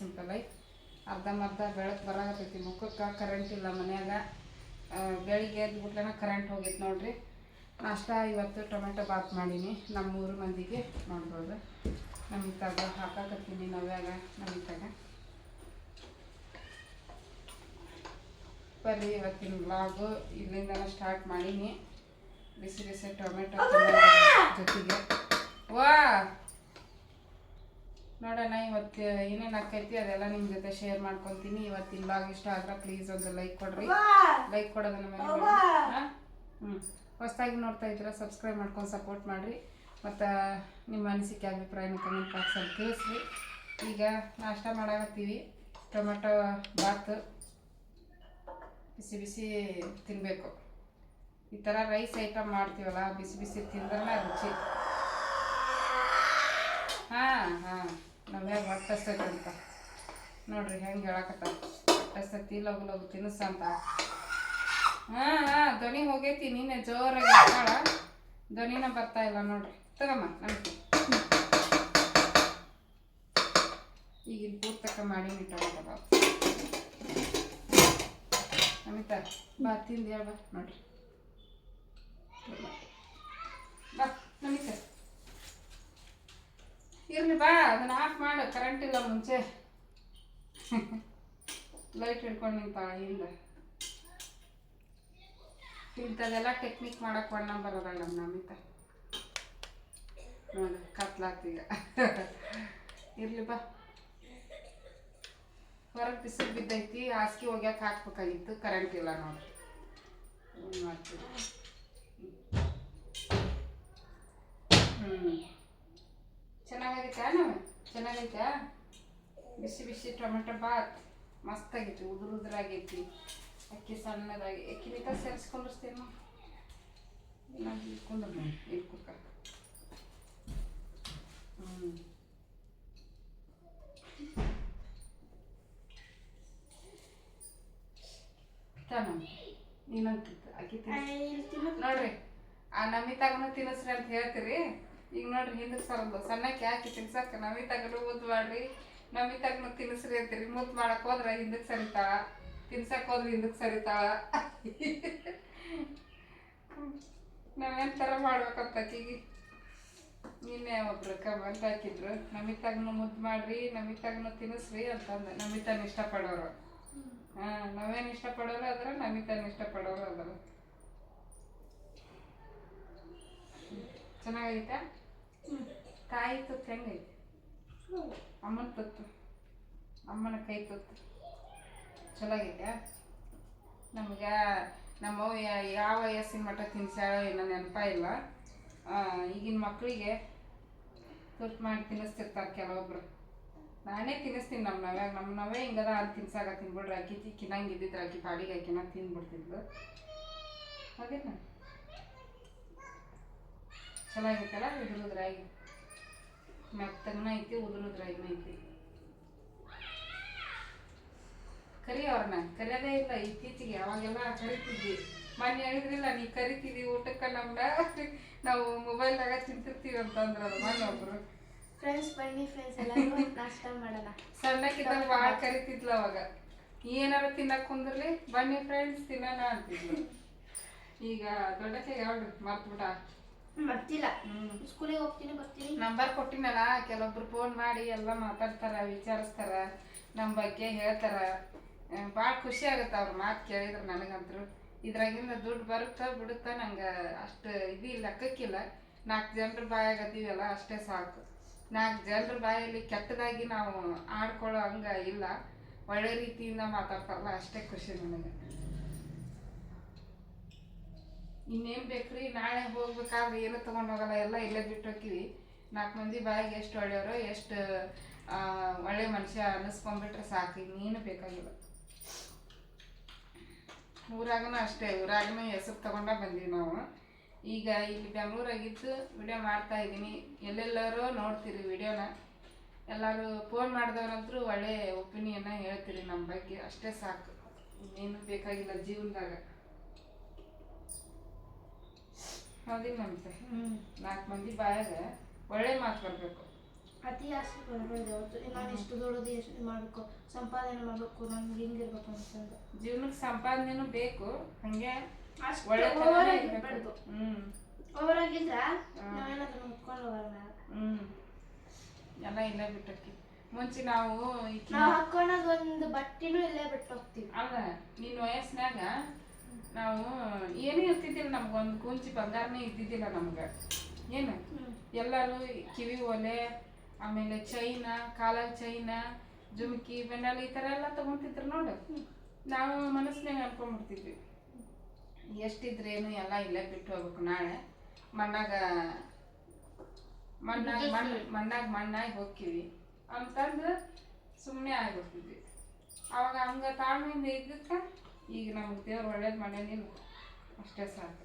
Simple ಅರ್ಧ ಅರ್ಧಂಬರ್ಧ ಬೆಳಕು ಬರಾಕತ್ತೈತಿ. ಮುಖಕ್ಕೆ ಕರೆಂಟ್ ಇಲ್ಲ ಮನ್ಯಾಗ. ಬೆಳಿಗ್ಗೆ ಎದ್ದು ಬಿಟ್ಲೆನ ಕರೆಂಟ್ ಹೋಗೈತೆ ನೋಡ್ರಿ. ನಾಷ್ಟ ಇವತ್ತು ಟೊಮೆಟೊ ಬಾತ್ ಮಾಡೀನಿ. ನಮ್ಮ ಮೂರು ಮಂದಿಗೆ ಮಾಡ್ಬೋದು. ನಮಿತಾಗ ಹಾಕಾಕತ್ತೀನಿ ನವ್ಯಾಗ ತಗ. ಬರ್ರಿ ಇವತ್ತಿನ ಬ್ಲಾಗು ಇಲ್ಲಿಂದನ ಸ್ಟಾರ್ಟ್ ಮಾಡೀನಿ. ಬಿಸಿ ಬಿಸಿ ಟೊಮೆಟೊ ಜೊತೆಗೆ. ವಾ! ನೋಡೋಣ ಇವತ್ತು ಏನೇನು ಆಕೈತಿ ಅದೆಲ್ಲ ನಿಮ್ಮ ಜೊತೆ ಶೇರ್ ಮಾಡ್ಕೊತೀನಿ. ಇವತ್ತಿನ ಬ್ಲಾಗ್ ಇಷ್ಟ ಆದ್ರೆ ಪ್ಲೀಸ್ ಒಂದು ಲೈಕ್ ಕೊಡ್ರಿ. ಲೈಕ್ ಕೊಡೋದನ್ನ ಮೇಲೆ ಹ್ಞೂ ಹೊಸ್ದಾಗಿ ನೋಡ್ತಾ ಇದ್ರೆ ಸಬ್ಸ್ಕ್ರೈಬ್ ಮಾಡ್ಕೊಂಡು ಸಪೋರ್ಟ್ ಮಾಡಿರಿ. ಮತ್ತು ನಿಮ್ಮ ಅನಿಸಿಕೆ ಅಭಿಪ್ರಾಯನ ಕಮೆಂಟ್ ಬಾಕ್ಸಲ್ಲಿ ತಿಳಿಸ್ರಿ. ಈಗ ನಾಷ್ಟ ಮಾಡಾಕತ್ತೀವಿ. ಟೊಮೆಟೊ ಬಾತ್ ಬಿಸಿ ಬಿಸಿ ತಿನ್ನಬೇಕು ಈ ಥರ ರೈಸ್ ಐಟಮ್ ಮಾಡ್ತೀವಲ್ಲ ಬಿಸಿ ಬಿಸಿ ತಿಂದ್ರೆ ರುಚಿ. ಹಾಂ ಹಾಂ. ನಮ್ಯಾಗ ಹೊಟ್ಟಸ್ತೈತೆ ಅಂತ. ನೋಡ್ರಿ ಹೆಂಗೆ ಹೇಳಕತ್ತ ಹೊಟ್ಟಸ್ತೈತಿ, ಲಗು ಲಗು ತಿನ್ನಿಸಂತ ಹಾಂ ಹಾಂ, ಧ್ವನಿ ಹೋಗೈತಿ, ನೀನೆ ಜೋರಾಗಿ ಹಾಳ ಧ್ವನಿನ ಬರ್ತಾ ಇಲ್ಲ ನೋಡ್ರಿ. ತಗಮ್ಮ, ನಮಗೆ. ಈಗಿನ ಪೂರ್ತಕ ಮಾಡಿ ಬಾತ್ ನಮಿತಾ, ಬಾ, ತಿಂದು ಹೇಳ ಬಾ ನೋಡ್ರಿ ಬಾ ನಮಿತಾ ಇರ್ಲಿ ಬಾ, ಅದನ್ನು ಆಫ್ ಮಾಡು ಕರೆಂಟ್ ಇಲ್ಲ ಮುಂಚೆ. ಲೈಟ್ ಹಿಡ್ಕೊಂಡು ನಿಂತಾಳ, ಹಿಂದೆ. ಇಂಥದ್ದೆಲ್ಲ ಟೆಕ್ನಿಕ್ ಮಾಡೋಕೆ ಬಣ್ಣ ಬರೋದಲ್ಲ ನಮ್ಮ ನಮಿತ. ನೋಡಿ ಕತ್ಲಾತೀಗ ಇರ್ಲಿ ಬಾ. ಹೊರಗೆ ಬಿಸಿಲು ಬಿದ್ದೈತಿ, ಹಾಸಿಗೆ ಒಗ್ಯಾಕೆ ಹಾಕ್ಬೇಕಾಗಿತ್ತು ಕರೆಂಟ್ ಇಲ್ಲ ನೋಡಿ. ಮಾಡ್ತೀವಿ ಹ್ಞೂ ಚೆನ್ನಾಗೈತಾ ನಾವು ಚೆನ್ನಾಗೈತಾ? ಬಿಸಿ ಬಿಸಿ ಟೊಮೆಟೊ ಬಾತ್. ಮಸ್ತಾಗೈತಿ ಉದುರು ಉದುರಾಗೈತಿ. ಅಕ್ಕಿ ಸಣ್ಣದಾಗಿ. ಕುಂದ್ರ ಇಲ್ಲಿ ಕುಕ್ಕ ಹ್ಞೂ ತಾನ ನೀನಂತ ಅಕ್ಕಿ ತಿನ್ನ ನೋಡ್ರಿ ಆ ನಮಿತಾಗನು ತಿನ್ನಿಸ್ರಿ ಅಂತ ಹೇಳ್ತೀರಿ. ಈಗ ನೋಡ್ರಿ ಹಿಂದಕ್ಕೆ ಸರದು ಸಣ್ಣಕ್ಕೆ ಹಾಕಿ ತಿನ್ಸಕ್ಕೆ? ನಮಿತಾಗನು ಮುದ್ದು ಮಾಡ್ರಿ. ನಮಿತಾಗನು ತಿನ್ನಿಸ್ರಿ ಅಂತೀರಿ. ಮುದ್ದು ಮಾಡಕ್ ಹೋದ್ರೆ ಹಿಂದಕ್ಕೆ ಸರಿತಾಳ. ತಿನ್ಸಕ್ ಹೋದ್ರೆ ಹಿಂದಕ್ಕೆ ಸರಿತಾಳ. ನಾವೇನ್ತರ ಮಾಡ್ಬೇಕಂತ ಆಕಿಗೆ ನಿನ್ನೆ ಒಬ್ರು ಕಮೆಂಟ್ ಹಾಕಿದ್ರು. ನಮಿತಾಗನು ಮುದ್ದು ಮಾಡ್ರಿ ನಮಿತಾಗನು ತಿನ್ನಿಸ್ರಿ ಅಂತಂದು. ನಮಿತಾನ ಇಷ್ಟಪಡೋರು. ಹಾಂ, ನಾವೇನು ಇಷ್ಟಪಡೋರು ಅದ್ರ ನಮಿತಾನ ಇಷ್ಟಪಡೋರು ಅದ್ರ ಚೆನ್ನಾಗೈತಾ? ತಾಯಿ ತುತ್ತು ಹೆಂಗೈತೆ ಅಮ್ಮನ ತುತ್ತು. ಅಮ್ಮನ ಕೈ ತುತ್ತು. ಚಲೋ ಆಗೈತೆ ನಮ್ಗೆ ನಮ್ಮವ್ವ ಯಾ- ಯಾವ ವಯಸ್ಸಿನ ಮಟ್ಟ ತಿನ್ಸ್ಯಾಳ ಏನೋ ನೆನಪ ಇಲ್ಲ ಈಗಿನ ಮಕ್ಕಳಿಗೆ ತುತ್ತು ಮಾಡಿ ತಿನ್ನಿಸ್ತಿರ್ತಾರೆ ಕೆಲವೊಬ್ರು. ನಾನೇ ತಿನ್ನಿಸ್ತೀನಿ ನಮ್ಮ ನವ್ಯಾಗ ನಮ್ಮ ನವೇ ಹಿಂಗದ ಅಲ್ಲಿ ತಿನ್ಸಾಕ ತಿನ್ಬಿಡ್ರಿ. ಅಕ್ಕಿ ತಿಕ್ಕಿನಂಗೆ ಇದ್ದಿದ್ರೆ ಅಕ್ಕಿ ಪಾಡಿಗೆ ಅಕ್ಕಿನ ತಿಂದ್ಬಿಡ್ತಿದ್ಲು ಅದೇನ ಚೆನ್ನಾಗೈತಲ್ಲ ರಾಗಿ ಮೆತ್ತಗನ ಐತಿ ಉದುರುದ್ರಾಗಿನ ಐತಿ. ಕರಿ ಅವ್ರನ್ನ ಕರಿಯೋದೇ ಇಲ್ಲ ಇತ್ತೀಚೆಗೆ ಅವಾಗೆಲ್ಲ ಕರಿತಿದ್ವಿ. ಮೊನ್ನೆ ಹೇಳಿದ್ರಿಲ್ಲ ನೀ ಕರಿತೀವಿ ಊಟಕ್ಕೆ ನಮ್ಮನ್ನ ನಾವು ಮೊಬೈಲ್ದಾಗ ತಿಂತಿರ್ತೀವಿ ಅದು ಮೊನ್ನೆ ಒಬ್ರು. ಫ್ರೆಂಡ್ಸ್ ಬನ್ನಿ ಫ್ರೆಂಡ್ಸ್ ಎಲ್ಲರೂ ನಾಷ್ಟ ಮಾಡೋಣ. ಸಣ್ಣಕ್ಕಿದ್ದಾಗ ಭಾಳ ಕರಿತಿದ್ಲು ಅವಾಗ. ಏನಾರ ತಿನ್ನಕ್ ಕುಂದ್ರಲಿ ಬನ್ನಿ ಫ್ರೆಂಡ್ಸ್ ತಿನ್ನೋಣ ಅಂತಿದ್ಲು. ಈಗ ದೊಡ್ಡಕ್ಕೆ ಯಾವ್ದು ಮರ್ತ್ಬಿಟ್ಟ. ಬರ್ತಿಲ್ಲ ಸ್ಕೂಲಿಗೆ ಹೋಗ್ತೀನಿ ಬರ್ತೀನಿ. ನಂಬರ್ ಕೊಟ್ಟಿನಲ್ಲ ಕೆಲವೊಬ್ರು ಫೋನ್ ಮಾಡಿ ಎಲ್ಲ ಮಾತಾಡ್ತಾರ ವಿಚಾರಿಸ್ತಾರ ನಮ್ಮ ಬಗ್ಗೆ ಹೇಳ್ತಾರ. ಭಾಳ ಖುಷಿ ಆಗುತ್ತೆ ಅವ್ರ ಮಾತು ಕೇಳಿದ್ರೆ ನನಗಂತರು. ಇದ್ರಾಗಿಂದ ದುಡ್ಡು ಬರುತ್ತಾ ಬಿಡುತ್ತಾ ನಂಗೆ ಅಷ್ಟು ಇದು ಲೆಕ್ಕಕ್ಕಿಲ್ಲ ನಾಲ್ಕು ಜನರ ಬಾಯಾಗತ್ತೀವಲ್ಲ ಅಷ್ಟೇ ಸಾಕು. ನಾಲ್ಕು ಜನರ ಬಾಯಲ್ಲಿ ಕೆಟ್ಟದಾಗಿ ನಾವು ಆಡ್ಕೊಳ್ಳೋ ಹಂಗ ಇಲ್ಲ. ಒಳ್ಳೆ ರೀತಿಯಿಂದ ಮಾತಾಡ್ತಾರಲ್ಲ ಅಷ್ಟೇ ಖುಷಿ ನನಗೆ. ಇನ್ನೇನು ಬೇಕ್ರಿ? ನಾಳೆ ಹೋಗ್ಬೇಕಾದ್ರೆ ಏನು ತೊಗೊಂಡು ಹೋಗಲ್ಲ? ಎಲ್ಲ ಇಲ್ಲೇ ಬಿಟ್ಟು ಹೋಗ್ತೀವಿ ನಾಲ್ಕು ಮಂದಿ ಬಾಯಿಗೆ ಎಷ್ಟು ಒಳ್ಳೆಯವರು, ಎಷ್ಟು ಒಳ್ಳೆ ಮನುಷ್ಯ ಅನ್ನಿಸ್ಕೊಂಡ್ಬಿಟ್ರೆ ಸಾಕು. ಇನ್ನೇನು ಬೇಕಾಗಿಲ್ಲ. ಊರಾಗನೂ ಅಷ್ಟೇ. ಊರಾಗನೂ ಹೆಸರು ತಗೊಂಡ ಬಂದೀವಿ ನಾವು. ಈಗ ಇಲ್ಲಿ ಬೆಂಗಳೂರಾಗಿದ್ದು ವಿಡಿಯೋ ಮಾಡ್ತಾ ಇದ್ದೀನಿ. ಎಲ್ಲೆಲ್ಲರೂ ನೋಡ್ತೀರಿ ವಿಡಿಯೋನ. ಎಲ್ಲರೂ ಫೋನ್ ಮಾಡಿದವ್ರಂತರೂ ಒಳ್ಳೆ ಒಪಿನಿಯನ್ನ ಹೇಳ್ತೀರಿ ನಮ್ಮ ಬಗ್ಗೆ. ಅಷ್ಟೇ ಸಾಕು. ಇನ್ನೇನು ಬೇಕಾಗಿಲ್ಲ ಜೀವನದಾಗ. ಹೌದಿಲ್ಲ ನಮ್ತೆ ಹ್ಮ್. ನಾಲ್ಕು ಮಂದಿ ಬಾಯಾಗ ಒಳ್ಳೆ ಮಾತು ಬರಬೇಕು. ಅತಿ ಆಸೆ ಯಾವತ್ತು. ನಾನು ಇಷ್ಟು ದೊಡ್ಡದು ಎಷ್ಟು ಮಾಡಬೇಕು? ಸಂಪಾದನೆ ಮಾಡಬೇಕು. ನನ್ಗೆ ಹಿಂಗಿರ್ಬೇಕು ಅಂತಂದು ಜೀವನಕ್ಕೆ ಸಂಪಾದನೆನೂ ಬೇಕು. ಹಂಗೆ ಒಳ್ಳೆ ಒಳ್ಳೆತನನೇ ಓವರ್ ಆಗಿದ್ರ ಹ್ಮ್ ನಾವೇನಾದ್ರೂ ಮುತ್ಕೊಂಡು ಹೋಗೋಣ. ಹ್ಮ್. ಎಲ್ಲ ಇಲ್ಲ ಬಿಟ್ಟಕ್ಕಿ ಮುಂಚೆ ನಾವು ನಾವು ಹಾಕೊಳ್ಳೋದು ಒಂದು ಬಟ್ಟೆನೂ ಇಲ್ಲೇ ಬಿಟ್ಟು ಹೋಗ್ತೀವಿ ಅಲ್ಲ ನಿನ್ನ ವಯಸ್ಸಿನಾಗ ನಾವು ಏನೂ ಇರ್ತಿದ್ದಿಲ್ಲ ನಮ್ಗೆ ಒಂದು ಕುಂಚಿ ಬಂಗಾರನೇ ಇದ್ದಿದ್ದಿಲ್ಲ ನಮ್ಗೆ. ಏನು? ಎಲ್ಲರೂ ಕಿವಿ ಒಲೆ ಆಮೇಲೆ ಚೈನ ಕಾಲಾಗ ಚೈನ ಜುಮ್ಕಿ ಬೆನ್ನಲ್ಲಿ ಈ ಥರ ಎಲ್ಲ ತೊಗೊತಿದ್ರು ನೋಡು. ನಾವು ಮನಸ್ಸಿನಾಗ ಅನ್ಕೊಂಡ್ಬಿಡ್ತಿದ್ವಿ ಎಷ್ಟಿದ್ರೇನು ಎಲ್ಲ ಇಲ್ಲೇ ಬಿಟ್ಟು ಹೋಗ್ಬೇಕು ನಾಳೆ. ಮಣ್ಣಾಗ ಮಣ್ಣಾಗ ಮಣ್ಣು ಮಣ್ಣಾಗ ಮಣ್ಣಾಗಿ ಹೋಗ್ತೀವಿ ಅಂತಂದು ಸುಮ್ಮನೆ ಆಗ್ಬಿಡ್ತಿದ್ವಿ. ಅವಾಗ ಹಂಗೆ ತಾಳ್ಮೆಯಿಂದ ಇದ್ದಕ್ಕೆ ಈಗ ನಮ್ಗೆ ದೇವ್ರು ಒಳ್ಳೇದು ಮಾಡ್ಯಾನಿಲ್ಲ ಅಷ್ಟೇ ಸಾಕು.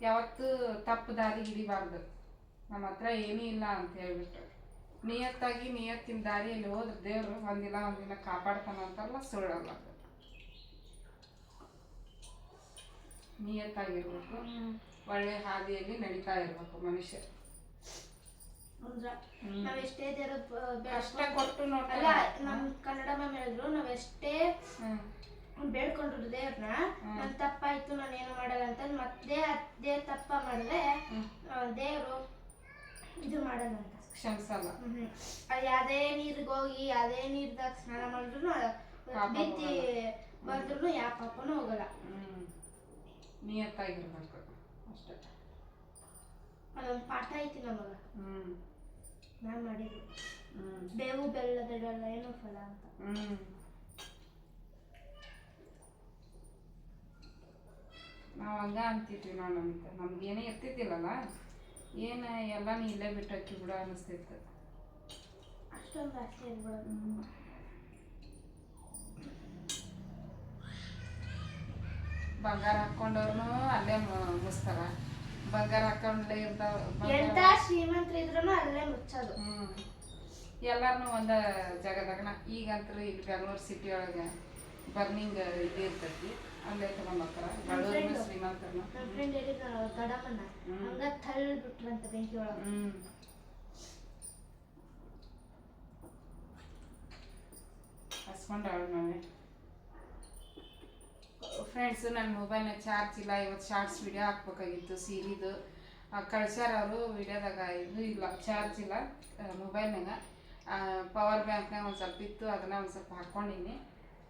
ಯಾವತ್ತೂ ತಪ್ಪು ದಾರಿ ಹಿಡಿಬಾರ್ದು. ನಮ್ಮ ಹತ್ರ ಏನೂ ಇಲ್ಲ ಅಂತ ಹೇಳ್ಬಿಟ್ಟು ನಿಯತ್ತಾಗಿ ನಿಯತ್ತಿನ ದಾರಿಯಲ್ಲಿ ಹೋದ್ರೆ ದೇವರು ಒಂದಿನ ಒಂದಿನ ಕಾಪಾಡ್ತಾನ ಅಂತಲ್ಲ ಸುಳ್ಳಲ್ಲ. ನಿಯತ್ತಾಗಿರ್ಬೇಕು. ಒಳ್ಳೆ ಹಾದಿಯಲ್ಲಿ ನಡೀತಾ ಇರ್ಬೇಕು ಮನುಷ್ಯ. ನಾವೆಷ್ಟೇ ಕಷ್ಟ ಕೊಟ್ಟು ನೋಡ್ತಾರ ನಮ್ ಕನ್ನಡ ಮ್ಯಾಮ್ ಹೇಳಿದ್ರು ನಾವ್ ಬೇಡ್ಕೊಂಡ್ರು ದೇವ್ರನ್ನ ನನ್ ತಪ್ಪಾಯ್ತು ನಾನು ಏನು ಮಾಡಲ್ಲ ಅಂತ ಮತ್ತೆ ಅದೇ ತಪ್ಪ ಮಾಡಿದ್ರೆ. ದೇವ್ರು ಇದು ಮಾಡಲ್ಲ ಅಂತ. ಕ್ಷಮಿಸಲ್ಲ ಹ್ಮ್. ಅದು ಯಾವ್ದೇ ನೀರಿಗೆ ಹೋಗಿ ಯಾವ್ದೇ ನೀರ್ದಾಗ ಸ್ನಾನ ಮಾಡಿದ್ರು ಬಿತ್ತಿ ಬಂದ್ರು ಯಾವ ಪಾಪನೂ ಹೋಗಲ್ಲ. ಹ್ಮ್. ನಿಯತ್ತಾಗಿರ್ಬೇಕು. ಅಷ್ಟೇ. ಅದೊಂದು ಪಾಠ ಐತಿ ನಮಗ. ಹ್ಮ್. ನಾನ್ ಹ್ಮ್. ಬೇವು ಬೆಲ್ಲದಲ್ಲ ಏನು ಫಲ ಅಂತ. ನಾವು ಹಂಗೆ ಅಂತಿದ್ವಿ ನಾವು ನಮ್ಗೆ ನಮ್ಗೆ ಏನೇ ಇರ್ತಿದ್ದಿಲ್ಲಲ್ಲ ಏನು ಎಲ್ಲ ನೀ ಇಲ್ಲೇ ಬಿಟ್ಟು ಹಾಕಿ ಬಿಡ ಅನ್ನಿಸ್ತಿತ್ತು. ಅಷ್ಟೊಂದು ಬಂಗಾರ ಹಾಕೊಂಡವ್ರು ಅಲ್ಲೇ ಮುಗಿಸ್ತಾರ ಮುಸ್ತಾರ ಬಂಗಾರ ಹಾಕೊಂಡ್ಲೇ ಇರ್ತಾವ ಎಂತ ಶ್ರೀಮಂತರು ಇದ್ರು ಅಲ್ಲೇ ಮುಚ್ಚೋದು. ಹ್ಞೂ ಎಲ್ಲಾರನು ಒಂದ ಜಾಗದಾಗ ಈಗಂತೂ ಇಲ್ಲಿ ಬೆಂಗಳೂರು ಸಿಟಿ ಒಳಗೆ ಬರ್ನಿಂಗ್ ಇದು ಇರ್ತೈತಿ. ಅಲ್ಲೇ ತಗೊಂಬರ್ತಾರ ಬಡವ್ರನ್ನ friend. ಶ್ರೀಮಂತರನ್ನ ನನ್ನ ಫ್ರೆಂಡ್ ಹೇಳಿದ್ನಲ್ಲ ಹ್ಮ್. ಹಂಗ ತಳ್ಳಿ ಬಿಟ್ರಂತ ಬೆಂಕಿ ಒಳಗೆ. ಹ್ಮ್. ಹಸ್ಕೊಂಡವಳು ನಾವೇ ಫ್ರೆಂಡ್ಸ್ ನನ್ನ ಮೊಬೈಲ್ನ ಚಾರ್ಜ್ ಇಲ್ಲ. ಇವತ್ತು ಶಾರ್ಟ್ಸ್ ವಿಡಿಯೋ ಹಾಕ್ಬೇಕಾಗಿತ್ತು ಸೀರಿದು. ಕಳ್ಸ್ಯಾರ ಅವರು ವಿಡಿಯೋದಾಗ ಇದು ಇಲ್ಲ. ಚಾರ್ಜ್ ಇಲ್ಲ ಮೊಬೈಲ್ನಾಗ ಪವರ್ ಬ್ಯಾಂಕ್ನಾಗ ಒಂದು ಸ್ವಲ್ಪ ಇತ್ತು ಅದನ್ನ ಒಂದು ಸ್ವಲ್ಪ ಹಾಕ್ಕೊಂಡಿನಿ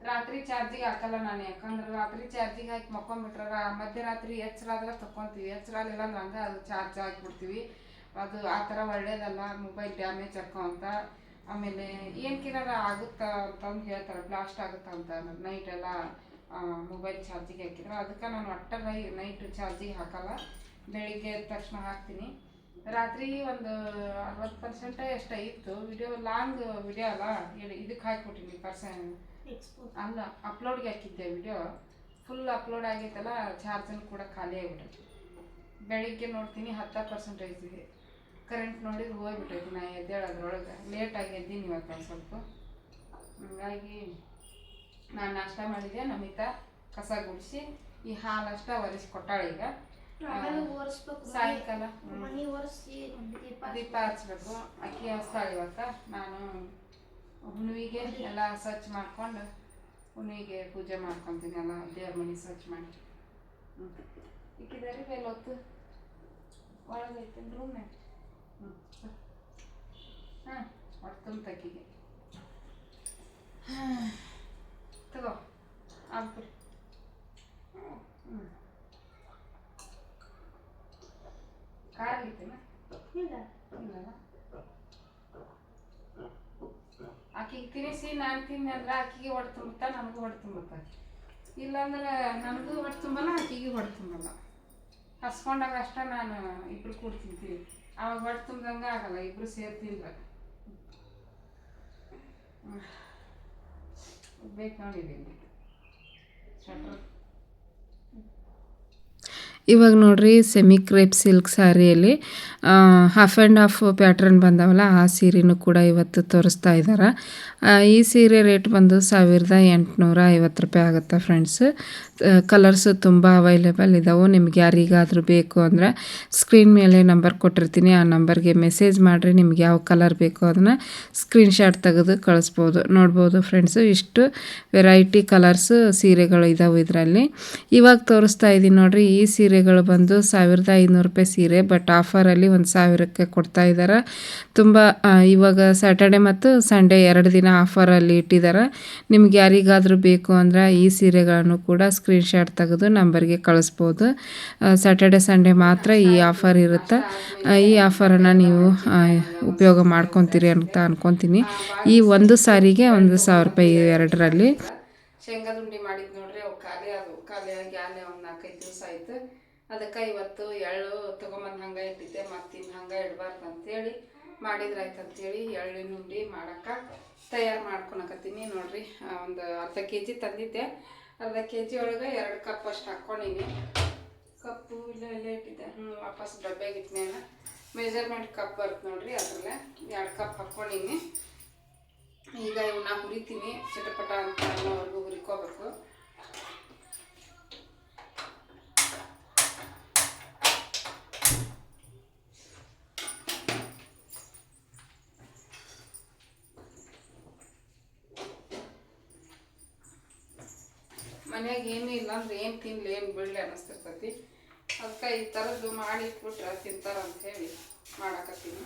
ರಾತ್ರಿ ಚಾರ್ಜಿಗೆ ಹಾಕಲ್ಲ ನಾನು, ಯಾಕಂದ್ರೆ ರಾತ್ರಿ ಚಾರ್ಜಿಗೆ ಹಾಕಿ ಮಕ್ಕೊಂಡ್ಬಿಟ್ರೆ ಮಧ್ಯರಾತ್ರಿ ಎಚ್ಚರಾದ್ರೆ ತಕ್ಕೊಂತೀವಿ. ಎಚ್ಚರಾಗಿಲ್ಲ ಅಂದ್ರೆ ಹಂಗೆ ಅದು ಚಾರ್ಜ್ ಹಾಕಿಬಿಡ್ತೀವಿ. ಅದು ಆ ಥರ ಒಳ್ಳೇದಲ್ಲ ಮೊಬೈಲ್ ಡ್ಯಾಮೇಜ್ ಹಾಕೋ ಅಂತ. ಆಮೇಲೆ ಏನಕ್ಕಿನಾರ ಆಗುತ್ತಾ ಅಂತಂದು ಹೇಳ್ತಾರೆ, ಬ್ಲಾಸ್ಟ್ ಆಗುತ್ತಾ ಅಂತ ನೈಟ್ ಎಲ್ಲ ಮೊಬೈಲ್ ಚಾರ್ಜಿಗೆ ಹಾಕಿದ್ರೆ. ಅದಕ್ಕೆ ನಾನು ಒಟ್ಟ ನೈಟ್ ಚಾರ್ಜಿಗೆ ಹಾಕಲ್ಲ. ಬೆಳಿಗ್ಗೆ ಎದ್ದ ತಕ್ಷಣ ಹಾಕ್ತೀನಿ. ರಾತ್ರಿ ಒಂದು ಅರವತ್ತು ಪರ್ಸೆಂಟ್ ಎಷ್ಟ ಇತ್ತು. ವಿಡಿಯೋ ಲಾಂಗ್ ವಿಡಿಯೋ ಅಲ್ಲ. ಇದಕ್ಕೆ ಹಾಕ್ಬಿಟ್ಟಿನಿ ಪರ್ಸೆಂಟ್ ಎಕ್ಸ್ಪೋಸ್ ಅಲ್ಲ ಅಪ್ಲೋಡ್ಗೆ ಹಾಕಿದ್ದೆ ವಿಡಿಯೋ ಫುಲ್ ಅಪ್ಲೋಡ್ ಆಗೈತಲ್ಲ ಚಾರ್ಜರ್ ಕೂಡ ಖಾಲಿ ಆಗಿಬಿಟ್ಟೈತಿ ಬೆಳಿಗ್ಗೆ ನೋಡ್ತೀನಿ ಹತ್ತು ಪರ್ಸೆಂಟೇಜ್ ಇದೆ. ಕರೆಂಟ್ ನೋಡಿದ್ರೆ ಹೋಗ್ಬಿಟ್ಟೈತಿ ನಾ ಎದ್ದೇಳೋದ್ರೊಳಗೆ ಲೇಟಾಗಿ ಎದ್ದೀನಿ ಇವತ್ತು ಒಂದು ಸ್ವಲ್ಪ. ಹಂಗಾಗಿ ನಾನು ನಾಷ್ಟ ಮಾಡಿದೆ ನಮಿತ? ಕಸ ಗುಡಿಸಿ ಈ ಹಾಲು ಅಷ್ಟ ಒರೆಸಿ ಕೊಟ್ಟಾಳ ಈಗ. ಸಾಯಂಕಾಲ. ದೀಪ ಹಚ್ಬೇಕು. ಅಕ್ಕಿ ಹಚ್ತಾಳೆ ಇವತ್ತ. ನಾನು ಹುಣ್ಣಿಗೆ ಎಲ್ಲ ಸ್ವಚ್ಛ ಮಾಡ್ಕೊಂಡು ಹುಣ್ಣಿಗೆ ಪೂಜೆ ಮಾಡ್ಕೊತೀನಿ ಎಲ್ಲ ದೇವ್ರ ಮನೆ ಸ್ವಚ್ಛ ಮಾಡಿ. ಹ್ಞೂ ಇಕ್ಕಿದಾರಿ ಬೇಲ್ ಹೊತ್ತು ಒಳಗೈತೆ ರೂಮ್ ಹ್ಞೂ ಹಾಂ ತುಂಬ ತಕ್ಕಿಗೆ ತಗೋ ಆಗ್ಬಿಡಿ ಹ್ಞೂ ಖಾರ ಐತೆನಾ ಇಲ್ಲ. ಇಲ್ಲಲ್ಲ ಆಕಿಗೆ ತಿನ್ನಿಸಿ, ನಾನು ತಿನ್ನಂದ್ರೆ ಆಕಿಗೆ ಹೊಟ್ಟೆ ತುಂಬುತ್ತಾ ನನಗೂ ಹೊಟ್ಟೆ ತುಂಬುತ್ತಾ ಇಲ್ಲಾಂದ್ರೆ ನನಗೂ ಹೊಟ್ಟೆ ತುಂಬಲ್ಲ, ಆಕಿಗೆ ಹೊಟ್ಟೆ ತುಂಬಲ್ಲ. ಹಸ್ಕೊಂಡಾಗ ಅಷ್ಟೇ ನಾನು ಇಬ್ರು ಕೂಡ ತಿಂತೀವಿ. ಅವಾಗ ಹೊಟ್ಟೆ ತುಂಬ್ದಂಗೆ ಆಗಲ್ಲ, ಇಬ್ರು ಸೇರಿ ತಿಂದ್ರೆ ಬೇಕು ನೋಡಿದ್ದೀನಿ ಶಟ್ರ್ ಇವಾಗ ನೋಡ್ರಿ ಸೆಮಿ ಕ್ರೇಪ್ ಸಿಲ್ಕ್ ಸ್ಯಾರಿಯಲ್ಲಿ ಹಾಫ್ ಆ್ಯಂಡ್ ಹಾಫ್ ಪ್ಯಾಟ್ರನ್ ಬಂದವಲ್ಲ, ಆ ಸೀರೆನೂ ಕೂಡ ಇವತ್ತು ತೋರಿಸ್ತಾ ಇದ್ದಾರೆ ಈ ಸೀರೆ ರೇಟ್ ಬಂದು ಸಾವಿರದ ಎಂಟುನೂರ ಐವತ್ತು ರೂಪಾಯಿ ಆಗುತ್ತೆ ಫ್ರೆಂಡ್ಸ್ ಕಲರ್ಸು ತುಂಬ ಅವೈಲೇಬಲ್ ಇದ್ದಾವೆ ನಿಮ್ಗೆ ಯಾರಿಗಾದರೂ ಬೇಕು ಅಂದರೆ ಸ್ಕ್ರೀನ್ ಮೇಲೆ ನಂಬರ್ ಕೊಟ್ಟಿರ್ತೀನಿ. ಆ ನಂಬರ್ಗೆ ಮೆಸೇಜ್ ಮಾಡಿರಿ, ನಿಮ್ಗೆ ಯಾವ ಕಲರ್ ಬೇಕು ಅದನ್ನು ಸ್ಕ್ರೀನ್ಶಾಟ್ ತೆಗೆದು ಕಳಿಸ್ಬೋದು. ನೋಡ್ಬೋದು ಫ್ರೆಂಡ್ಸು ಇಷ್ಟು ವೆರೈಟಿ ಕಲರ್ಸು ಸೀರೆಗಳು ಇದಾವೆ ಇದರಲ್ಲಿ. ಇವಾಗ ತೋರಿಸ್ತಾ ಇದ್ದೀನಿ ನೋಡಿರಿ, ಈ ಸೀರೆಗಳು ಬಂದು ಸಾವಿರದ ಐನೂರು ರೂಪಾಯಿ ಸೀರೆ ಬಟ್ ಆಫರಲ್ಲಿ ಒಂದು ಸಾವಿರಕ್ಕೆ ಕೊಡ್ತಾ ಇದ್ದಾರೆ ತುಂಬ ಇವಾಗ ಸ್ಯಾಟರ್ಡೆ ಮತ್ತು ಸಂಡೇ ಎರಡು ದಿನ ಆಫರಲ್ಲಿ ಇಟ್ಟಿದ್ದಾರೆ ನಿಮ್ಗೆ ಯಾರಿಗಾದರೂ ಬೇಕು ಅಂದರೆ ಈ ಸೀರೆಗಳನ್ನು ಕೂಡ ಸ್ಕ್ರೀನ್ಶಾಟ್ ತೆಗೆದು ನಂಬರ್ಗೆ ಕಳಿಸ್ಬೋದು. ಸ್ಯಾಟರ್ಡೆ ಸಂಡೇ ಮಾತ್ರ ಈ ಆಫರ್ ಇರುತ್ತೆ. ಈ ಆಫರನ್ನು ನೀವು ಉಪಯೋಗ ಮಾಡ್ಕೊತೀರಿ ಅಂತ ಅನ್ಕೊತೀನಿ. ಈ ಒಂದು ಸಾರಿಗೆ ಒಂದು ಸಾವಿರ ರೂಪಾಯಿ ಎರಡರಲ್ಲಿ. ಶೇಂಗಾದ ಉಂಡೆ ಮಾಡಿದ್ ನೋಡ್ರಿ, ಅವು ಖಾಲಿ ಅದು ಖಾಲಿ ಆಗಿ ಆಲೆ ಒಂದು ನಾಲ್ಕೈದು ದಿವಸ ಆಯ್ತು. ಅದಕ್ಕೆ ಇವತ್ತು ಎಳ್ಳು ತೊಗೊಂಬಂದು ಹಂಗೆ ಇಟ್ಟಿದ್ದೆ, ಮತ್ತು ಇನ್ನು ಹಂಗೆ ಇಡಬಾರ್ದು ಅಂತೇಳಿ ಮಾಡಿದ್ರಾಯ್ತು ಅಂತೇಳಿ ಎಳ್ಳಿನ ಉಂಡಿ ಮಾಡೋಕ್ಕೆ ತಯಾರು ಮಾಡ್ಕೊಳಕತ್ತೀನಿ ನೋಡಿರಿ. ಒಂದು ಅರ್ಧ ಕೆ ಜಿ ತಂದಿದ್ದೆ. ಅರ್ಧ ಕೆ ಜಿ ಒಳಗೆ ಎರಡು ಕಪ್ ಅಷ್ಟು ಹಾಕ್ಕೊಂಡಿನಿ ಕಪ್ಪು ಇಲ್ಲ ಇಲ್ಲೇ ಇಟ್ಟಿದ್ದೆ. ಹ್ಞೂ ವಾಪಸ್ ಡಬ್ಬೆಗೆ ಇಟ್ಟಿನ ಮೆಜರ್ಮೆಂಟ್ ಕಪ್ ಬರುತ್ತೆ ನೋಡಿರಿ ಅದರಲ್ಲೇ ಎರಡು ಕಪ್ ಹಾಕ್ಕೊಂಡಿನಿ ಈಗ ಇವನ್ನ ಹುರಿತೀನಿ. ಚಟಪಟ ಅಂತ ಅನ್ನೋವರೆಗೂ ಹುರಿಕೋಬೇಕು. ಮನ್ಯಾಗ ಏನೂ ಇಲ್ಲ ಅಂದ್ರೆ ಏನು ತಿನ್ಲಿ, ಏನು ಬಿಡ್ಲಿ ಅನ್ನಿಸ್ತಿರ್ತೈತಿ. ಅದಕ್ಕೆ ಈ ಥರದ್ದು ಮಾಡಿ ತಿಂತಾರ ಅಂತ ಹೇಳಿ ಮಾಡಾಕತ್ತೀನಿ.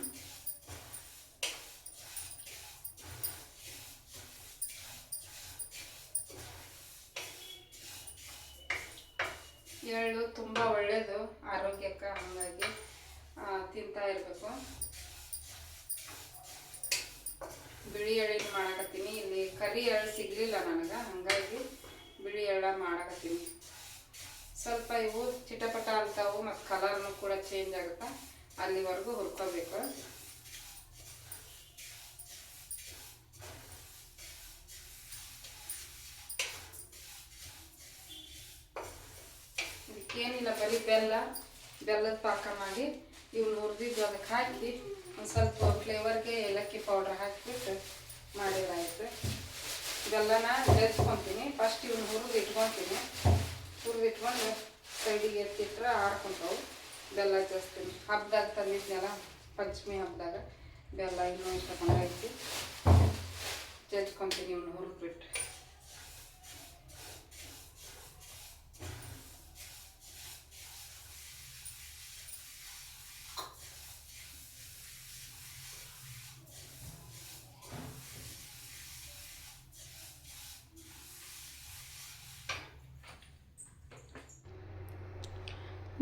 ಎಳ್ಳು ತುಂಬ ಒಳ್ಳೆಯದು ಆರೋಗ್ಯಕ್ಕೆ ಹಾಗಾಗಿ ತಿಂತಾ ಇರಬೇಕು. ಬಿಳಿ ಎಳ್ಳಿನ ಮಾಡಾಕತ್ತೀನಿ. ಇಲ್ಲಿ ಕರಿ ಎಳ್ಳು ಸಿಗಲಿಲ್ಲ ನನಗೆ, ಹಾಗಾಗಿ ಬಿಳಿ ಎಲ್ಲ ಮಾಡಕತ್ತೀನಿ. ಸ್ವಲ್ಪ ಇವು ಚಿಟಪಟ ಅಂತಾವು ಮತ್ತು ಕಲರ್ನು ಕೂಡ ಚೇಂಜ್ ಆಗುತ್ತೆ, ಅಲ್ಲಿವರೆಗೂ ಹುರ್ಕೋಬೇಕು. ಇದಕ್ಕೇನಿಲ್ಲ, ಬರೀ ಬೆಲ್ಲ, ಬೆಲ್ಲದ ಪಾಕ ಮಾಡಿ ಇವ್ನ ಹುರಿದಿದ್ದು ಅದಕ್ಕೆ ಹಾಕಿ ಒಂದು ಸ್ವಲ್ಪ ಫ್ಲೇವರ್ಗೆ ಏಲಕ್ಕಿ ಪೌಡ್ರ್ ಹಾಕಿಬಿಟ್ಟು ಮಾಡಿದ್ರಾಯ್ತು ಬೆಲ್ಲನ ಬೆರೆಸ್ಕೊತೀನಿ ಫಸ್ಟ್ ಇವ್ನ ಹುರಿದು ಇಟ್ಕೊತೀನಿ. ಹುರಿದು ಇಟ್ಕೊಂಡು ಸೈಡಿಗೆ ಎತ್ತಿಟ್ರೆ ಆಡ್ಕೊಂತಾವು ಬೆಲ್ಲ ಜಸ್ತೀನಿ ಹಬ್ಬದಾಗ ತಂದಿದ್ನಲ್ಲ, ಪಂಚಮಿ ಹಬ್ಬದಾಗ ಬೆಲ್ಲ ಇನ್ನೂ ಇಷ್ಟ ಬಂದೈತಿ ಜಜ್ಕೊತೀನಿ ಇವ್ನ ಹುರಿದ್ಬಿಟ್ಟು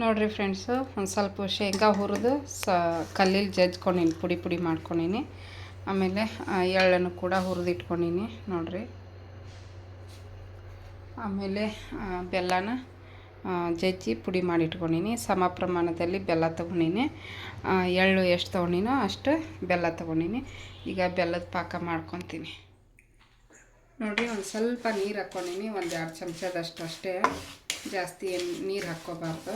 ನೋಡಿರಿ ಫ್ರೆಂಡ್ಸು ಒಂದು ಸ್ವಲ್ಪ ಶೇಂಗಾ ಹುರಿದು ಸ ಕಲ್ಲಲ್ಲಿ ಜಜ್ಕೊಂಡೀನಿ, ಪುಡಿ ಪುಡಿ ಮಾಡ್ಕೊಂಡೀನಿ. ಆಮೇಲೆ ಎಳ್ಳನ್ನು ಕೂಡ ಹುರಿದಿಟ್ಕೊಂಡಿನಿ, ನೋಡಿರಿ. ಆಮೇಲೆ ಬೆಲ್ಲನ ಜಜ್ಜಿ ಪುಡಿ ಮಾಡಿಟ್ಕೊಂಡಿನಿ. ಸಮ ಪ್ರಮಾಣದಲ್ಲಿ ಬೆಲ್ಲ ತೊಗೊಂಡೀನಿ. ಎಳ್ಳು ಎಷ್ಟು ತೊಗೊಂಡಿನೋ ಅಷ್ಟು ಬೆಲ್ಲ ತೊಗೊಂಡೀನಿ. ಈಗ ಬೆಲ್ಲದ ಪಾಕ ಮಾಡ್ಕೊತೀನಿ. ನೋಡಿರಿ, ಒಂದು ಸ್ವಲ್ಪ ನೀರು ಹಾಕ್ಕೊಂಡೀನಿ ಒಂದು ಎರಡು ಚಮಚದಷ್ಟು ಅಷ್ಟೇ. ಜಾಸ್ತಿ ನೀರು ಹಾಕ್ಕೋಬಾರ್ದು.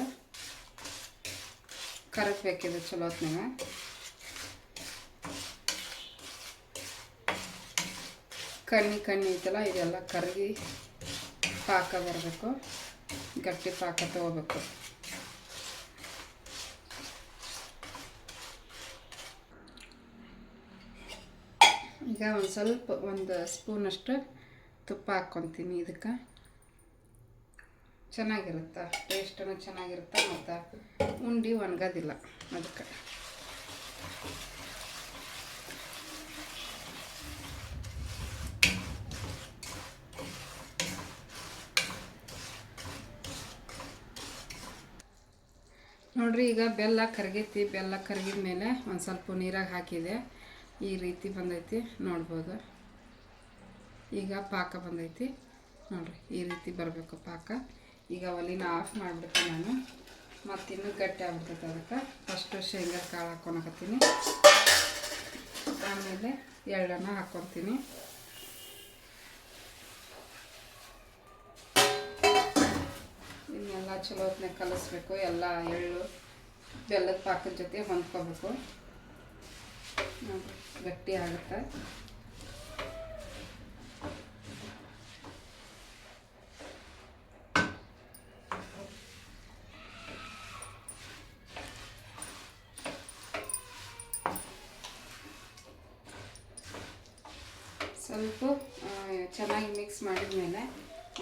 ಕರಗಬೇಕಿದೆ ಚಲೋ ಹೊತ್ನಾಗ ಕಣ್ಣಿ ಕಣ್ಣಿ ಐತಲ್ಲ, ಇದೆಲ್ಲ ಕರಗಿ ಪಾಕ ಬರಬೇಕು. ಗಟ್ಟಿ ಪಾಕ ತಗೋಬೇಕು. ಈಗ ಒಂದು ಸ್ವಲ್ಪ, ಒಂದು ಸ್ಪೂನಷ್ಟು ತುಪ್ಪ ಹಾಕ್ಕೊತೀನಿ ಇದಕ್ಕೆ. ಚೆನ್ನಾಗಿರುತ್ತೆ? ಟೇಸ್ಟೂ ಚೆನ್ನಾಗಿರುತ್ತೆ? ಮತ್ತು ಉಂಡಿ ಒಣಗೋದಿಲ್ಲ ಅದಕ್ಕೆ ನೋಡ್ರಿ, ಈಗ ಬೆಲ್ಲ ಕರಗೈತಿ. ಬೆಲ್ಲ ಕರಗಿದ ಮೇಲೆ ಒಂದು ಸ್ವಲ್ಪ ನೀರಾಗಿ ಹಾಕಿದೆ. ಈ ರೀತಿ ಬಂದೈತಿ. ನೋಡ್ಬೋದು. ಈಗ ಪಾಕ ಬಂದೈತಿ. ನೋಡ್ರಿ, ಈ ರೀತಿ ಬರಬೇಕು ಪಾಕ. ಈಗ ಒಲಿನ ಆಫ್ ಮಾಡಿಬಿಟ್ಟು ನಾನು ಮತ್ತಿನ್ನೂ ಗಟ್ಟಿ ಆಗ್ಬಿಡ್ತೈತೆ ಅದಕ್ಕೆ. ಫಸ್ಟು ಶೇಂಗಾ ಕಾಳು ಹಾಕ್ಕೊಳಕತ್ತೀನಿ ಆಮೇಲೆ ಎಳ್ಳನ್ನು ಹಾಕ್ಕೊತೀನಿ ಇನ್ನೆಲ್ಲ ಚಲೋ ಹೊತ್ನಾಗ ಕಲಿಸ್ಬೇಕು. ಎಲ್ಲ ಎಳ್ಳು ಬೆಲ್ಲದ ಪಾಕದ ಜೊತೆ ಹೊಂದ್ಕೋಬೇಕು. ಗಟ್ಟಿ ಆಗುತ್ತೆ ಸ್ವಲ್ಪ ಆ, ಚೆನ್ನಾಗಿ ಮಿಕ್ಸ್ ಮಾಡಿದ್ಮೇಲೆ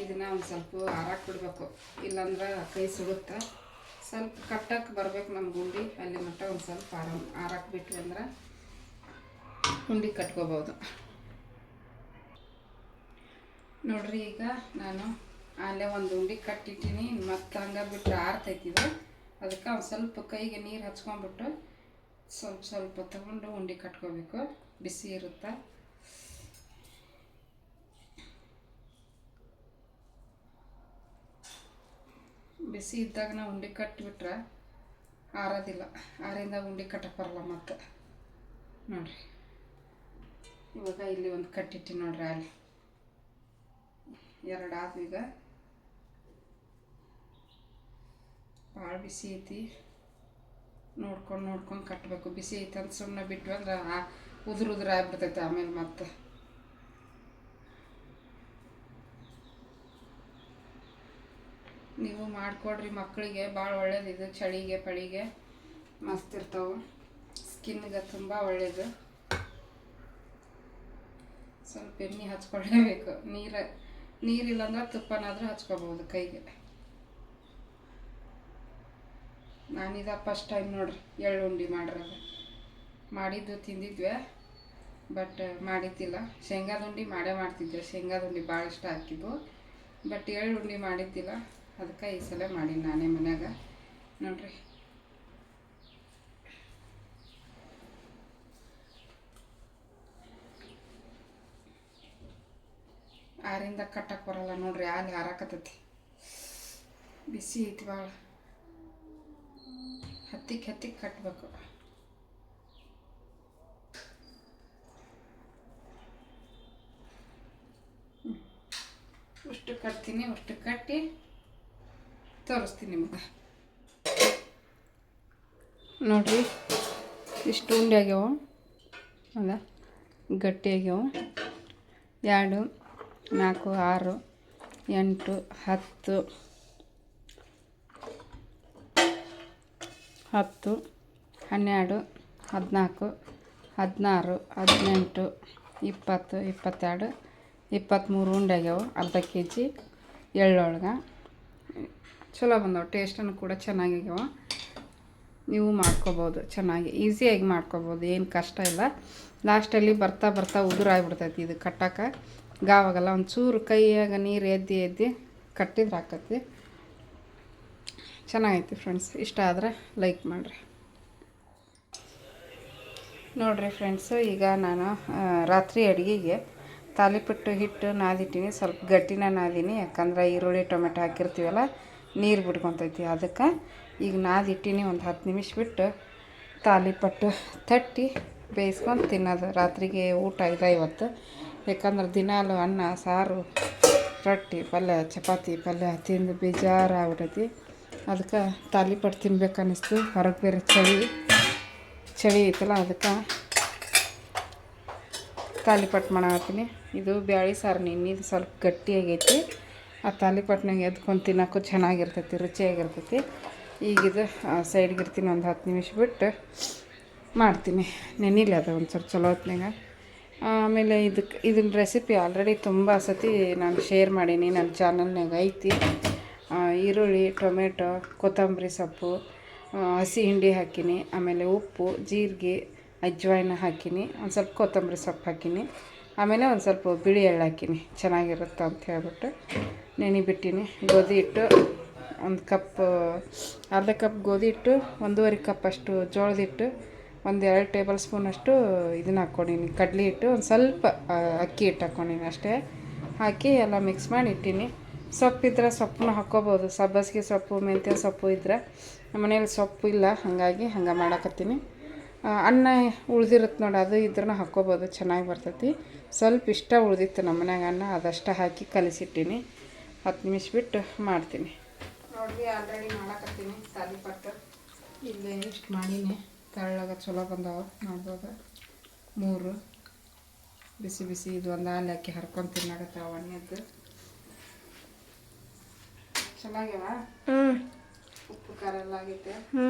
ಇದನ್ನು ಒಂದು ಸ್ವಲ್ಪ ಆರಾಕ್ ಬಿಡಬೇಕು. ಇಲ್ಲಾಂದ್ರೆ ಕೈ ಸುಡುತ್ತೆ ಸ್ವಲ್ಪ ಕಟ್ಟಕ್ಕೆ ಬರಬೇಕು ನಮ್ಮ ಗುಂಡಿ. ಅಲ್ಲಿ ಮಟ್ಟ ಒಂದು ಸ್ವಲ್ಪ ಆರಾಮ್ ಆರಾಕ್ ಬಿಟ್ವಿ ಅಂದ್ರೆ ಗುಂಡಿ ಕಟ್ಕೋಬೋದು. ನೋಡ್ರಿ ಈಗ ನಾನು ಅಲ್ಲೇ ಒಂದು ಉಂಡಿ ಕಟ್ಟಿಟ್ಟಿನಿ. ಮತ್ತೆ ಹಂಗೆ ಬಿಟ್ಟು ಆರ್ತೈತಿದೆ ಅದಕ್ಕೆ ಒಂದು ಸ್ವಲ್ಪ ಕೈಗೆ ನೀರು ಹಚ್ಕೊಂಡ್ಬಿಟ್ಟು ಸ್ವಲ್ಪ ಸ್ವಲ್ಪ ತಗೊಂಡು ಉಂಡಿ ಕಟ್ಕೋಬೇಕು. ಬಿಸಿ ಇರುತ್ತೆ. ಬಿಸಿ ಇದ್ದಾಗ ನಾವು ಉಂಡೆ ಕಟ್ಟಿಬಿಟ್ರೆ ಆರೋದಿಲ್ಲ. ಆರಿಂದ ಉಂಡೆ ಕಟ್ಟಕ್ಕೆ ಬರಲ್ಲ ಮತ್ತೆ. ನೋಡ್ರಿ. ಇವಾಗ ಇಲ್ಲಿ ಒಂದು ಕಟ್ಟಿಟ್ಟಿ ನೋಡ್ರಿ ಅಲ್ಲಿ. ಎರಡು ಆದ್ವು ಈಗ ಭಾಳ ಬಿಸಿ ಐತಿ. ನೋಡ್ಕೊಂಡು ನೋಡ್ಕೊಂಡು ಕಟ್ಟಬೇಕು ಬಿಸಿ ಐತೆ ಅಂತ ಸುಮ್ಮನೆ ಬಿಟ್ವಿ ಅಂದ್ರೆ ಉದುರು ಉದುರು ಆಗ್ಬಿಡ್ತೈತೆ ಆಮೇಲೆ ಮತ್ತೆ. ನೀವು ಮಾಡಿಕೊಡ್ರಿ ಮಕ್ಕಳಿಗೆ ಭಾಳ ಒಳ್ಳೇದು ಇದು ಚಳಿಗೆ, ಪಳಿಗೆ. ಮಸ್ತ್ ಇರ್ತಾವೆ. ಸ್ಕಿನ್ಗೆ ತುಂಬ ಒಳ್ಳೇದು. ಸ್ವಲ್ಪ ಎಣ್ಣೆ ಹಚ್ಕೊಳ್ಳೇಬೇಕು ನೀರು ನೀರಿಲ್ಲಂದ್ರೆ ತುಪ್ಪನಾದರೂ ಹಚ್ಕೋಬೋದು ಕೈಗೆ. ನಾನಿದ ಫಸ್ಟ್ ಟೈಮ್ ನೋಡ್ರಿ, ಎಳ್ಳು ಉಂಡೆ ಮಾಡಿರೋದು. ಮಾಡಿದ್ದು ತಿಂದಿದ್ವಿ, ಬಟ್ ಮಾಡಿದ್ದಿಲ್ಲ. ಶೇಂಗಾದ ಉಂಡೆ ಮಾಡೇ ಮಾಡ್ತಿದ್ದೆ. ಶೇಂಗಾದ ಉಂಡೆ ಭಾಳ ಇಷ್ಟ ಆಗ್ತಿದ್ವು. ಬಟ್ ಎಳ್ಳು ಮಾಡಿದ್ದಿಲ್ಲ. ಅದಕ್ಕೆ ಈ ಸಲ ಮಾಡೀನಿ ನಾನೇ ಮನ್ಯಾಗ. ನೋಡ್ರಿ. ಆರಿಂದ ಕಟ್ಟಕ್ಕೆ ಬರಲ್ಲ ನೋಡ್ರಿ, ಹಾಲು ಹಾರಾಕತ್ತೈತಿ. ಬಿಸಿ ಐತಿ ಭಾಳ ಹತ್ತಿಕ್ಕೆ ಹತ್ತಿಕ್ಕೆ ಕಟ್ಟಬೇಕು ಅಷ್ಟು ಕಟ್ತೀನಿ, ಅಷ್ಟು ಕಟ್ಟಿ. ತೋರಿಸ್ತೀನಿ ನಿಮ್ಗೆ. ನೋಡ್ರಿ, ಇಷ್ಟು ಉಂಡೆ ಆಗ್ಯಾವ. ಅಲ್ಲ, ಗಟ್ಟಿ ಆಗ್ಯಾವ. ಎರಡು, ನಾಲ್ಕು, ಆರು, ಎಂಟು, ಹತ್ತು ಹತ್ತು, ಹನ್ನೆರಡು, ಹದಿನಾಲ್ಕು, ಹದಿನಾರು, ಹದಿನೆಂಟು, ಇಪ್ಪತ್ತು, ಇಪ್ಪತ್ತೆರಡು, ಇಪ್ಪತ್ತ್ಮೂರು ಉಂಡೆ ಆಗ್ಯಾವ. ಅರ್ಧ ಕೆ ಜಿ ಎಳ್ಳೊಳಗೆ. ಚಲೋ ಬಂದವು, ಟೇಸ್ಟನ್ನು ಕೂಡ ಚೆನ್ನಾಗ್ಯಾವ ನೀವು ಮಾಡ್ಕೋಬೋದು, ಚೆನ್ನಾಗಿ, ಈಸಿಯಾಗಿ ಮಾಡ್ಕೋಬೋದು, ಏನು ಕಷ್ಟ ಇಲ್ಲ. ಲಾಸ್ಟಲ್ಲಿ ಬರ್ತಾ ಬರ್ತಾ ಉದುರಾಗ್ಬಿಡ್ತೈತಿ ಇದು ಕಟ್ಟಕ್ಕೆ ಗಾವಾಗಲ್ಲ ಒಂದು ಚೂರು ಕೈಯಾಗ ನೀರು ಎದ್ದಿ ಎದ್ದಿ ಕಟ್ಟಿದ್ರೆ ಹಾಕತ್ತಿ ಚೆನ್ನಾಗೈತಿ ಫ್ರೆಂಡ್ಸ್ ಇಷ್ಟ ಆದರೆ ಲೈಕ್ ಮಾಡಿರಿ. ನೋಡಿರಿ ಫ್ರೆಂಡ್ಸು ಈಗ ನಾನು ರಾತ್ರಿ ಅಡುಗೆಗೆ ತಾಲಿಪಟ್ಟು ಹಿಟ್ಟು ನಾದಿಟ್ಟೀನಿ, ಸ್ವಲ್ಪ ಗಟ್ಟಿನ ನಾದೀನಿ, ಯಾಕಂದ್ರೆ ಈರುಳ್ಳಿ, ಟೊಮೆಟೊ ಹಾಕಿರ್ತೀವಲ್ಲ ನೀರು ಬಿಡ್ಕೊತೈತಿ ಅದಕ್ಕೆ ಈಗ ನಾದಿಟ್ಟಿನಿ ಒಂದು ಹತ್ತು ನಿಮಿಷ ಬಿಟ್ಟು ತಾಲಿಪಟ್ಟು ತಟ್ಟಿ ಬೇಯಿಸ್ಕೊಂಡು ತಿನ್ನೋದು. ರಾತ್ರಿಗೆ ಊಟ ಇದೆ ಇವತ್ತು. ಯಾಕಂದ್ರೆ ದಿನಾಲು ಅನ್ನ, ಸಾರು, ರೊಟ್ಟಿ, ಪಲ್ಯ, ಚಪಾತಿ, ಪಲ್ಯ ತಿಂದು ಬೇಜಾರಾಗ್ಬಿಟ್ಟೈತಿ ಅದಕ್ಕೆ ತಾಲಿಪಟ್ಟು ತಿನ್ಬೇಕು ಅನ್ನಿಸ್ತು ಹೊರಗೆ ಬೇರೆ ಚಳಿ ಚಳಿ ಐತಲ್ಲ, ಅದಕ್ಕೆ ತಾಲಿಪಟ್ಟು ಮಾಡತ್ತೀನಿ ಇದು ಬ್ಯಾಳಿ ಸಾರು ನಿನ್ನಿದು ಸ್ವಲ್ಪ ಗಟ್ಟಿಯಾಗೈತಿ ಆ ತಾಲಿಪಟ್ನಾಗ ಎದ್ಕೊಂಡು ತಿನ್ನೋಕ್ಕೂ ಚೆನ್ನಾಗಿರ್ತೈತಿ, ರುಚಿಯಾಗಿರ್ತೈತಿ. ಈಗಿದು ಸೈಡ್ಗೆ ಇರ್ತೀನಿ, ಒಂದು ಹತ್ತು ನಿಮಿಷ ಬಿಟ್ಟು ಮಾಡ್ತೀನಿ. ನೆನಿಲ್ಲ ಅದು ಒಂದು ಸ್ವಲ್ಪ ಚಲೋ ಹೊತ್ನಾಗ ಆಮೇಲೆ ಇದಕ್ಕೆ ಇದನ್ನ ರೆಸಿಪಿ ಆಲ್ರೆಡಿ ತುಂಬ ಸತಿ ನಾನು ಶೇರ್ ಮಾಡೀನಿ ನನ್ನ ಚಾನಲ್ನಾಗ ಐತಿ. ಈರುಳ್ಳಿ, ಟೊಮೆಟೊ, ಕೊತ್ತಂಬರಿ ಸೊಪ್ಪು ಹಸಿ ಹಿಂಡಿ ಹಾಕಿನಿ, ಆಮೇಲೆ ಉಪ್ಪು, ಜೀರಿಗೆ, ಅಜ್ವಾಯಿನ ಹಾಕಿನಿ, ಒಂದು ಸ್ವಲ್ಪ ಕೊತ್ತಂಬರಿ ಸೊಪ್ಪು ಹಾಕೀನಿ. ಆಮೇಲೆ ಒಂದು ಸ್ವಲ್ಪ ಬಿಳಿ ಎಳ್ಳು ಹಾಕೀನಿ. ಚೆನ್ನಾಗಿರುತ್ತೆ ಅಂತ ಹೇಳ್ಬಿಟ್ಟು ನೆನೆ ಬಿಟ್ಟೀನಿ. ಗೋಧಿ ಹಿಟ್ಟು ಒಂದು ಕಪ್, ಅರ್ಧ ಕಪ್ ಗೋಧಿ ಹಿಟ್ಟು, ಒಂದೂವರೆ ಕಪ್ ಅಷ್ಟು ಜೋಳದ ಹಿಟ್ಟು, ಒಂದು ಎರಡು ಟೇಬಲ್ ಸ್ಪೂನಷ್ಟು ಇದನ್ನ ಹಾಕ್ಕೊಂಡಿನಿ ಕಡಲೆ ಹಿಟ್ಟು ಒಂದು ಸ್ವಲ್ಪ ಅಕ್ಕಿ ಹಿಟ್ಟು ಹಾಕ್ಕೊಂಡಿನಿ ಅಷ್ಟೇ. ಹಾಕಿ ಎಲ್ಲ ಮಿಕ್ಸ್ ಮಾಡಿ ಇಟ್ಟೀನಿ. ಸೊಪ್ಪಿದ್ರೆ ಸೊಪ್ಪನ್ನ ಹಾಕ್ಕೋಬೋದು ಸಬ್ಬಸ್ಗೆ ಸೊಪ್ಪು, ಮೆಂತ್ಯ ಸೊಪ್ಪು ಇದ್ರೆ. ನಮ್ಮ ಮನೇಲಿ ಸೊಪ್ಪು ಇಲ್ಲ, ಹಾಗಾಗಿ ಹಂಗೆ ಮಾಡಾಕತ್ತೀನಿ. ಅನ್ನ ಉಳ್ದಿರುತ್ತೆ ನೋಡಿ ಅದು ಇದ್ರೂ ಹಾಕ್ಕೋಬೋದು ಚೆನ್ನಾಗಿ ಬರ್ತೈತಿ. ಸ್ವಲ್ಪ ಇಷ್ಟ ಉಳ್ದಿತ್ತು ನಮ್ಮ ಮನ್ಯಾಗ ಅನ್ನ ಅದಷ್ಟು ಹಾಕಿ ಕಲಿಸಿಟ್ಟೀನಿ. ಹತ್ತು ನಿಮಿಷ ಬಿಟ್ಟು ಮಾಡ್ತೀನಿ. ನೋಡಿ ಆಲ್ರೆಡಿ ಮಾಡಕತ್ತೀನಿ ತಾಲಿಪಟ್ಟು ಇಲ್ಲೇ ಇಷ್ಟು ಮಾಡೀನಿ ತಳ್ಳಾಗ ಚಲೋ ಬಂದವ ನೋಡ್ಬೋದು. ಮೂರು. ಬಿಸಿ ಬಿಸಿ ಇದು ಒಂದು ಹಾಲು ಹಾಕಿ ಹರ್ಕೊಂಡು ತಿನ್ನಾಗತ್ತಾವ ಒಣ್ಣೆದ್ದು ಚೆನ್ನಾಗ್ಯಾವ? ಹ್ಞೂ ಉಪ್ಪು ಖಾರ ಎಲ್ಲ ಆಗೈತೆ? ಹ್ಞೂ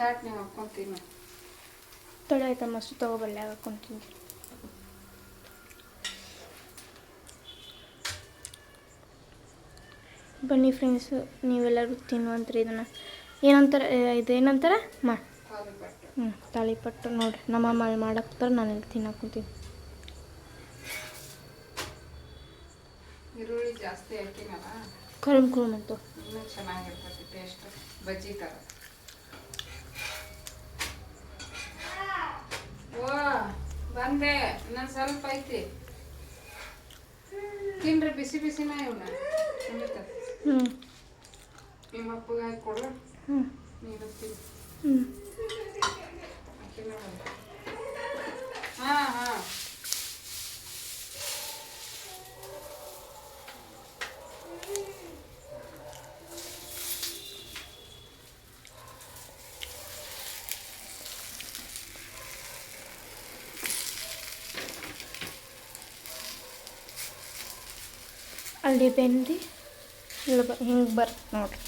ತಾಟ್ ನೀವು ಹಾಕ್ಕೊಂತೀನಿ ತಡ ಆಯ್ತಾ ಮಸ್ತು ತಗೋಬಲ್ಲೆ ಹಾಕೊಂತೀನಿ ಬನ್ನಿ ಫ್ರೆಂಡ್ಸ್ ನೀವೆಲ್ಲರೂ ತಿನ್ನುವಂತ್ರಿ ಇದನ್ನು ಏನಂತಾರೆ ಇದು ಏನಂತಾರೆ ಮಾ ಹ್ಞೂ ತಾಳಿಪಟ್ಟು ನೋಡ್ರಿ ನಮ್ಮಮ್ಮ ಮಾಡಕ್ತಾರೆ ನಾನು ಇಲ್ಲಿ ತಿನ್ನಕೊಂತೀನಿ ಈರುಳ್ಳಿ ಜಾಸ್ತಿ ಹಾಕಿನಲ್ಲ ಕರುಮ್ ಕುರುಮ್ ಅಂತ ಇನ್ನೂ ಚೆನ್ನಾಗಿರ್ತೈತಿ ಟೇಸ್ಟ್ ಬಜ್ಜಿ ಥರ ಓ ಬಂದೆ. ನಾನು ಸ್ವಲ್ಪ ಐತಿ. ತಿನ್ರಿ ಬಿಸಿ ಬಿಸಿನ ಇವನ್ನ ಹ್ಮ್. ಹ್ಞೂ ನಿಮ್ಮ ಅಪ್ಪಗೆ ಹಾಕಿ ಕೊಡು. ಹ್ಮ್. ನೀನು ತಿನ್ನು ಹ್ಞೂ ಹಾಂ ಹಾಂ ಅಲ್ಲಿ ಬೆಂದು ಇಲ್ಲಿ ಬ ಹಿಂಗೆ ಬರ್ತದೆ ನೋಡ್ರಿ.